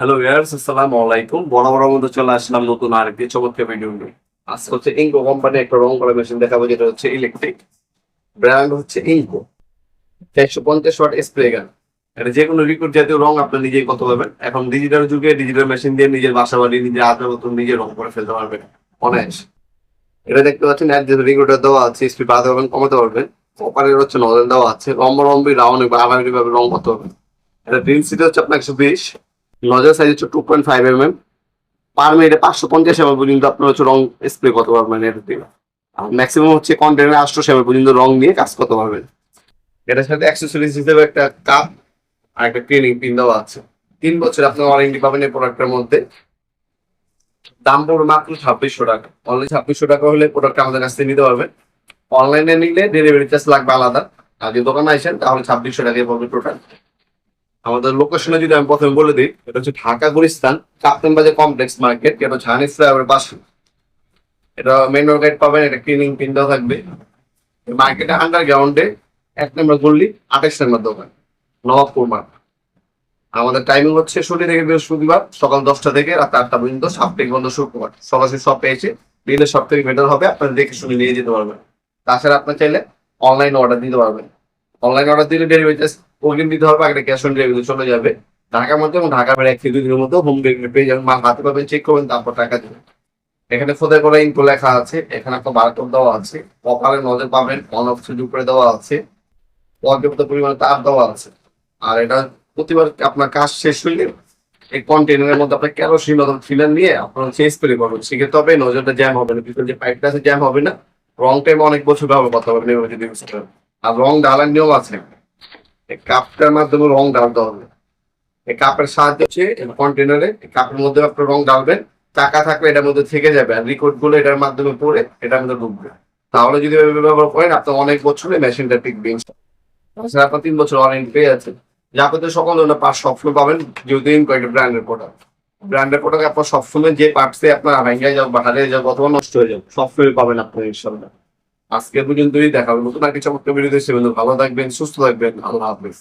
Hello viewers আসসালামু আলাইকুম বড় মধ্যে চলে আসলাম নতুন আরেকটি চমৎকার ভিডিও নিয়ে। আজকে হচ্ছে ইনকো কোম্পানি একটা রং করা মেশিন দেখাবো, যেটা হচ্ছে ইলেকট্রিক ব্র্যান্ড হচ্ছে ইনকো একশো পঞ্চাশ ওয়াট স্প্রে গান এটা যে কোনো লিকুইড জাতীয় রং আপনি নিজেই করতে পারবেন এখন ডিজিটাল যুগে ডিজিটাল মেশিন দিয়ে নিজের বাসা বাড়ি, নিজের হাতের মতন নিজে রং করে ফেলতে পারবেন। অনায়াস। এটা দেখতে পাচ্ছেন এর যে রেগুলেটর দেওয়া আছে স্পিড বাড়াতে পারবেন, কমাতে পারবেন। অপারের হচ্ছে নজল দেওয়া আছে লম্বা লম্বি রাউন্ড বা আড়াআড়ি ভাবে রং করতে পারবেন। এটা ডেন্সিটি হচ্ছে আপনার একশো বিশ। নজর সাইজ হচ্ছে two point five M M per মিনিটে পাঁচশো পঞ্চাশ এম পর্যন্ত আপনার হচ্ছে রং স্প্রে করতে পারবেন এটা দিয়ে। আর ম্যাক্সিমাম হচ্ছে কন্টেনার আটশো এম পর্যন্ত রং নিয়ে কাজ করতে পারবেন। এটার সাথে অ্যাক্সেসরিজ হিসেবে একটা কাপ আর একটা ক্লিনিং পিন দেওয়া আছে। তিন বছর আপনার ওয়ারেন্টি পাবেন এই প্রোডাক্টের মধ্যে। দাম পড়বে মাত্র ছাব্বিশশো টাকা। অনলাইন ছাব্বিশশো টাকা হলে প্রোডাক্ট আমাদের কাছ থেকে নিতে পারবেন। অনলাইনে নিলে ডেলিভারি চার্জ লাগবে আলাদা। আর যদি দোকানে আসেন তাহলে ছাব্বিশশো টাকায় পড়বে টোটাল আমাদের লোকেশনে যদি আমি প্রথমে বলে দিই, এটা হচ্ছে ঢাকা গুলিস্তান কাপ্তান বাজার কমপ্লেক্স মার্কেট এটা হচ্ছে হানিস ফ্লাইওভার পাশে। এটা মেন গাইড পাবেন, এটা ক্লিনিং পিনটাও থাকবে। মার্কেটে আন্ডারগ্রাউন্ডে এক নম্বর গল্লি আঠাশ নম্বর দোকান, নবাবপুর মার্কেট আমাদের টাইমিং হচ্ছে শনি থেকে বৃহস্পতিবার, সকাল দশটা থেকে রাত আটটা পর্যন্ত সাপ্তাহিক বন্ধ শুক্রবার সরাসরি সব পেয়েছে দিলে সব থেকে বেটার হবে, আপনারা দেখে শুনে নিয়ে যেতে পারবেন। তাছাড়া আপনার চাইলে অনলাইন অর্ডার দিতে পারবেন। অনলাইন অর্ডার দিলে ডেলিভারি চার্জ অগ্রিম দিতে হবে, একটা ক্যাশ অন ডেলিভারি চলে যাবে। ঢাকার মধ্যে এবং ঢাকার বাইরে এক দুই মধ্যে হোম ডেলিভারি পেয়ে যাবেন। মাল হাতে পাবেন চেক করবেন, তারপর টাকা দেবেন। এখানে খোদাই করা ইনকো লেখা আছে, এখানে একটা বারকোড দেওয়া আছে। কপালের নজর পাবেন অন অফ সুইচ উপরে দেওয়া আছে। পর্যাপ্ত পরিমাণে তার দেওয়া আছে। আর এটা প্রতিবার আপনার কাজ শেষ হইলে এই কন্টেনারের মধ্যে আপনার কেরোসিন অথবা ফিলার নিয়ে আপনার হচ্ছে স্প্রে করবেন। সেক্ষেত্রে হবে নজরটা জ্যাম হবে না, ভিতরে যে পাইপটা আছে জ্যাম হবে না। রং টাইম অনেক বছর ব্যবহার করতে পারবেন এভাবে যদি আর রং ঢালার নিয়ম আছে। কাপটার মাধ্যমে রং ঢালতে হবে। এই কাপের সাহায্য হচ্ছে কন্টেনারে কাপের মধ্যে আপনার রং ঢালবেন। টাকা থাকলে এটার মধ্যে থেকে যাবে আর রিকোডগুলো এটার মাধ্যমে পড়ে এটার মধ্যে ঢুকবে। তাহলে যদি ব্যবহার করেন আপনার অনেক বছরে মেশিনটা টিকবে। আপনার তিন বছর ওয়ারেন্টি পেয়ে যাচ্ছে যাবতীয় সকল ধরনের পার্ট সবসময় পাবেন, যেহেতু কয়েকটা ব্র্যান্ডের প্রোডাক্ট ব্র্যান্ডের প্রোডাক্ট আপনার সবসময় যে পার্টসে আপনার ভেঙে যাও বা হারিয়ে যাও অথবা নষ্ট হয়ে যাও সবসময় পাবেন আপনার ইনশাল্লাহ আজকে পর্যন্তই দেখা হবে নতুন আর কিছু চমৎকার ভালো থাকবেন সুস্থ থাকবেন। আল্লাহ হাফিজ।